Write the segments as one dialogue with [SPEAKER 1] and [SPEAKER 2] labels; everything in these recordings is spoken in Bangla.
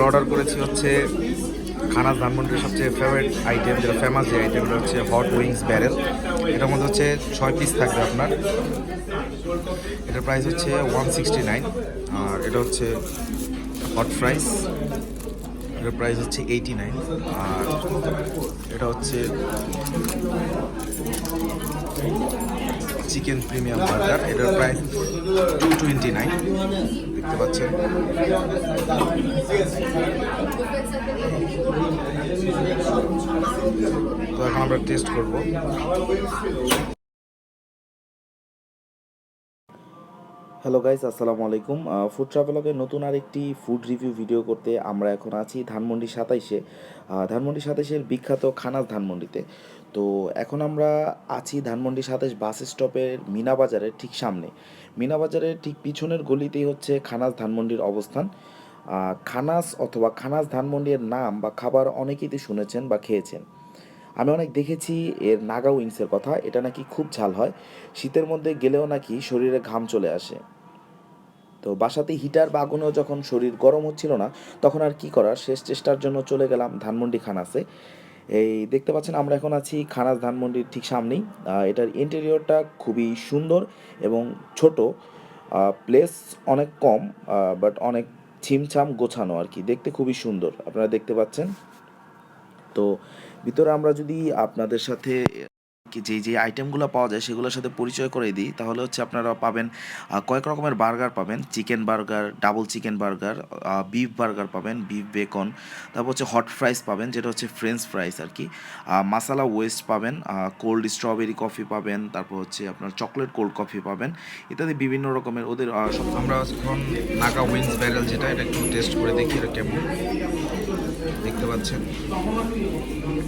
[SPEAKER 1] আমরা অর্ডার করেছি হচ্ছে খানাস ধানমন্ডির সবচেয়ে ফেভারিট আইটেম যেটা ফেমাস যে আইটেমটা হচ্ছে হট উইংস ব্যারেল এটার মধ্যে হচ্ছে ছয় পিস থাকবে আপনার। এটার প্রাইস হচ্ছে ওয়ান সিক্সটি নাইন আর এটা হচ্ছে হট ফ্রাইস এটার প্রাইস হচ্ছে এইটি নাইন আর এটা হচ্ছে চিকেন প্রিমিয়াম বার্গার এটার প্রাইস টু টোয়েন্টি নাইন দেখতে পাচ্ছেন। তো এখন আমরা টেস্ট করব।
[SPEAKER 2] হ্যালো গাইস আসসালামু আলাইকুম। ফুড ট্রাভেলগের নতুন আরেকটি ফুড রিভিউ ভিডিও করতে আমরা এখন আছি ধানমন্ডি সাতাইশে। ধানমন্ডি সাতাইশের বিখ্যাত খানাস ধানমন্ডিতে। তো এখন আমরা আছি ধানমন্ডি সাতাইশ বাস স্টপের মিনা বাজারের ঠিক সামনে। মিনা বাজারের ঠিক পিছনের গলিতেই হচ্ছে খানাস ধানমন্ডির অবস্থান। খানাস অথবা খানাস ধানমন্ডির নাম বা খাবার অনেকেই তো শুনেছেন বা খেয়েছেন। আমি অনেক দেখেছি এর নাগা উইংসের কথা, এটা নাকি খুব ঝাল হয়। শীতের মধ্যে গেলেও নাকি শরীরে ঘাম চলে আসে। তো বাসাতে হিটার বা আগুনেও যখন শরীর গরম হচ্ছিল না, তখন আর কি করার? শেষ চেষ্টার জন্য চলে গেলাম ধানমন্ডি খানাসে। এই দেখতে পাচ্ছেন, আমরা এখন আছি খানাস ধানমন্ডির ঠিক সামনেই। এটার ইন্টেরিয়রটা খুবই সুন্দর এবং ছোট। প্লেস অনেক কম বাট অনেক ছিমছাম গোছানো আর কি। দেখতে খুবই সুন্দর, আপনারা দেখতে পাচ্ছেন। তো ভিতরে আমরা যদি আপনাদের সাথে যে যে আইটেমগুলো পাওয়া যায় সেগুলোর সাথে পরিচয় করে দিই, তাহলে হচ্ছে আপনারা পাবেন কয়েক রকমের বার্গার পাবেন, chicken burger double chicken burger beef burger পাবেন বিফ বেকন তারপর হচ্ছে হট ফ্রাইস পাবেন, যেটা হচ্ছে ফ্রেঞ্চ ফ্রাইস আর কি মাসালা ওয়েস্ট পাবেন কোল্ড স্ট্রবেরি কফি পাবেন, তারপর হচ্ছে আপনার চকলেট কোল্ড কফি পাবেন, ইত্যাদি বিভিন্ন রকমের ওদের
[SPEAKER 1] আমরা এখন নাগা উইন্স ব্যারেল যেটা, এটা একটু টেস্ট করে দেখি এটা কেমন। দেখতে পাচ্ছেন?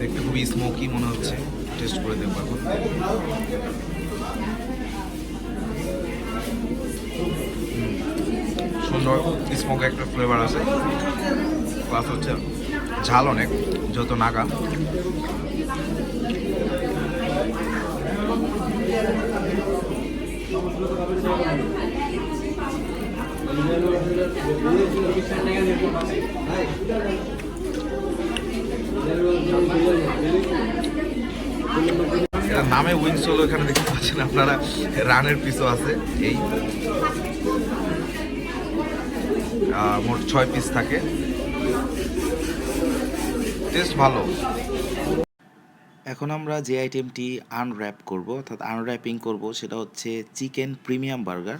[SPEAKER 1] দেখতে খুবই স্মোকি মনে হচ্ছে। টেস্ট করে দেখব এখন। সুন্দর স্মোক একটা ফ্লেভার আছে। প্লাস হচ্ছে ঝাল অনেক, যত নাগা। নামে উইংস হলো এখানে দেখতে পাচ্ছেন আপনারা, রানের পিসও আছে, এই। মোট ছয় পিস থাকে। টেস্ট ভালো।
[SPEAKER 2] এখন আমরা যে আইটেমটি আনর্যাপ করব, অর্থাৎ আনর্যাপিং করব, সেটা হচ্ছে চিকেন প্রিমিয়াম বার্গার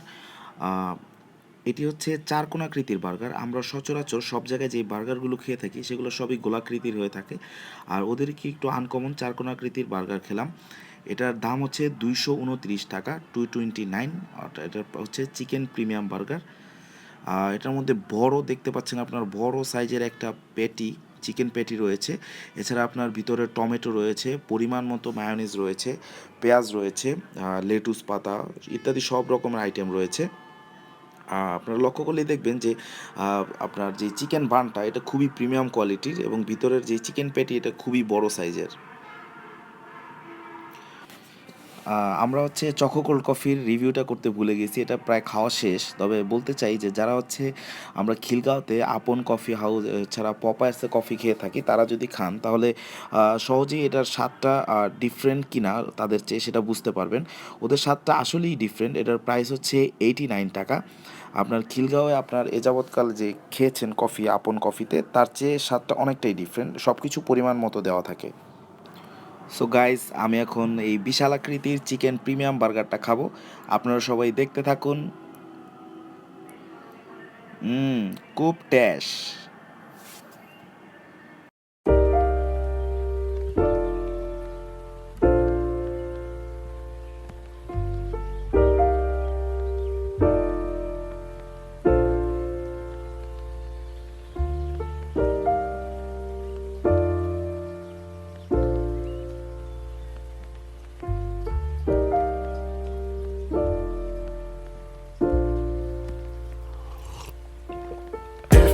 [SPEAKER 2] এটি হচ্ছে চার কোণাকৃতির বার্গার। আমরা সচরাচর সব জায়গায় যে বার্গারগুলো খেয়ে থাকি, সেগুলো সবই গোলাকৃতির হয়ে থাকে। আর ওদের কি একটু আনকমন চার কোণাকৃতির বার্গার খেলাম। এটার দাম হচ্ছে দুইশো উনত্রিশ টাকা টু টোয়েন্টি নাইন এটা হচ্ছে চিকেন প্রিমিয়াম বার্গার। এটার মধ্যে বড় দেখতে পাচ্ছেন আপনার, বড় সাইজের একটা পেটি চিকেন পেটি রয়েছে। এছাড়া আপনার ভিতরে টমেটো রয়েছে, পরিমাণ মতো মায়োনিজ রয়েছে, পেঁয়াজ রয়েছে লেটুস পাতা ইত্যাদি সব রকমের আইটেম রয়েছে। আপনারা লক্ষ্য করলেই দেখবেন যে আপনার যে চিকেন বানটা এটা খুবই প্রিমিয়াম কোয়ালিটির এবং ভিতরের যে চিকেন পেটি এটা খুবই বড় সাইজের আমরা হচ্ছে চকোকোল্ড কফির রিভিউটা করতে ভুলে গেছি, এটা প্রায় খাওয়া শেষ। তবে বলতে চাই যে, যারা হচ্ছে আমরা খিলগাঁওতে আপন কফি হাউস ছাড়া পপায়ার্সে কফি খেয়ে থাকি, তারা যদি খান, তাহলে সহজেই এটার স্বাদটা ডিফারেন্ট কিনা তাদের চেয়ে সেটা বুঝতে পারবেন। ওদের স্বাদটা আসলেই ডিফারেন্ট এটার প্রাইস হচ্ছে এইটি নাইন টাকা। আপনার খিলগাঁওয়ে আপনার এ যাবৎকাল যে খেয়েছেন কফি, আপন কফিতে, তার চেয়ে স্বাদটা অনেকটাই ডিফারেন্ট সব কিছু পরিমাণ মতো দেওয়া থাকে। সো গাইস আমি এখন এই বিশাল আকৃতির চিকেন প্রিমিয়াম বার্গারটা খাব। আপনারা সবাই দেখতে থাকুন। খুব ট্যাশ